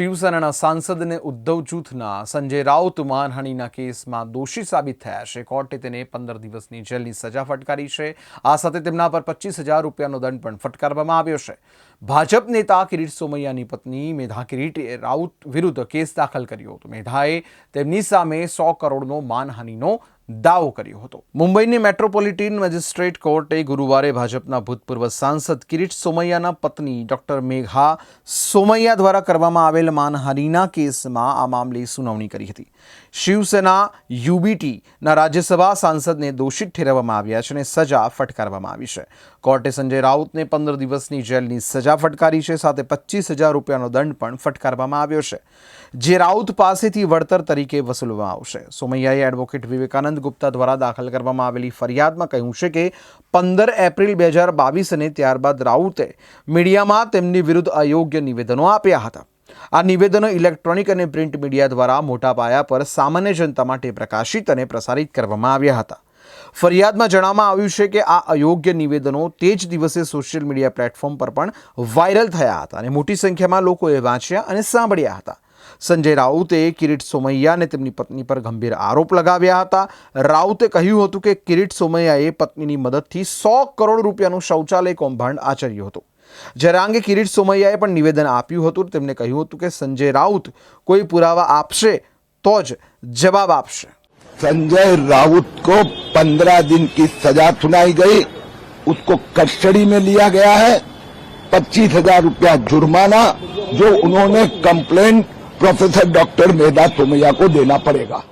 શિવસેનાના સાંસદ અને ઉદ્ધવ જૂથના સંજય રાઉત માનહાનિના કેસમાં દોષી સાબિત થયા છે. કોર્ટે તેને પંદર દિવસની જેલની સજા ફટકારી છે. આ સાથે તેમના પર પચીસ હજાર રૂપિયાનો દંડ પણ ફટકારવામાં આવ્યો છે. ભાજપ નેતા કિરીટ સોમૈયાની પત્ની મેધા કિરીટે રાઉત વિરુદ્ધ કેસ દાખલ કર્યો હતો. મેધાએ તેમની સામે સો કરોડનો માનહાનિનો દાવો કર્યો હતો. મુંબઈની મેટ્રોપોલિટન મેજિસ્ટ્રેટ કોર્ટે ગુરુવારે ભાજપના ભૂતપૂર્વ સાંસદ કિરીટ સોમૈયાના પત્ની ડોક્ટર મેઘા સોમૈયા દ્વારા કરવામાં આવેલ માનહાનિના કેસમાં આ મામલે સુનાવણી કરી હતી. શિવસેના યુબીટીના રાજ્યસભા સાંસદને દોષિત ઠેરવવામાં આવ્યા છે અને સજા ફટકારવામાં આવી છે. કોર્ટે સંજય રાઉતને પંદર દિવસની જેલની સજા ફટકારી છે, સાથે પચીસ હજાર રૂપિયાનો દંડ પણ ફટકારવામાં આવ્યો છે. જે રાઉત પાસેથી વળતર તરીકે વસૂલવામાં આવશે. સોમૈયાએ એડવોકેટ વિવેકાનંદ ગુપ્તા દ્વારા દાખલ કરવામાં આવેલી ફરિયાદમાં કહ્યું છે કે, પંદર એપ્રિલ બે હજાર બાવીસને ત્યારબાદ રાઉતે મીડિયામાં તેમની વિરુદ્ધ અયોગ્ય નિવેદનો આપ્યા હતા. આ નિવેદનો ઇલેક્ટ્રોનિક અને પ્રિન્ટ મીડિયા દ્વારા મોટા પાયા પર સામાન્ય જનતા માટે પ્રકાશિત અને પ્રસારિત કરવામાં આવ્યા હતા. ફરિયાદમાં જણાવવામાં આવ્યું છે કે આ અયોગ્ય નિવેદનો તે જ દિવસે સોશિયલ મીડિયા પ્લેટફોર્મ પર પણ વાયરલ થયા હતા અને મોટી સંખ્યામાં લોકોએ વાંચ્યા અને સાંભળ્યા હતા. સંજય રાઉતે કિરીટ સોમૈયા અને તેમની પત્ની પર ગંભીર આરોપ લગાવ્યા હતા. રાઉતે કહ્યું હતું કે કિરીટ સોમૈયાએ પત્નીની મદદથી સો કરોડ રૂપિયાનું શૌચાલય કૌભાંડ આચર્યું હતું. જ્યારે અંગે કિરીટ સોમૈયાએ પણ નિવેદન આપ્યું હતું, તેમણે કહ્યું હતું કે સંજય રાઉત કોઈ પુરાવા આપશે તો જ જવાબ આપશે. संजय राउत को पंद्रह दिन की सजा सुनाई गई। उसको कस्टडी में लिया गया है। पच्चीस हज़ार रूपया जुर्माना, जो उन्होंने complaint professor doctor Medha Somaiya को देना पड़ेगा।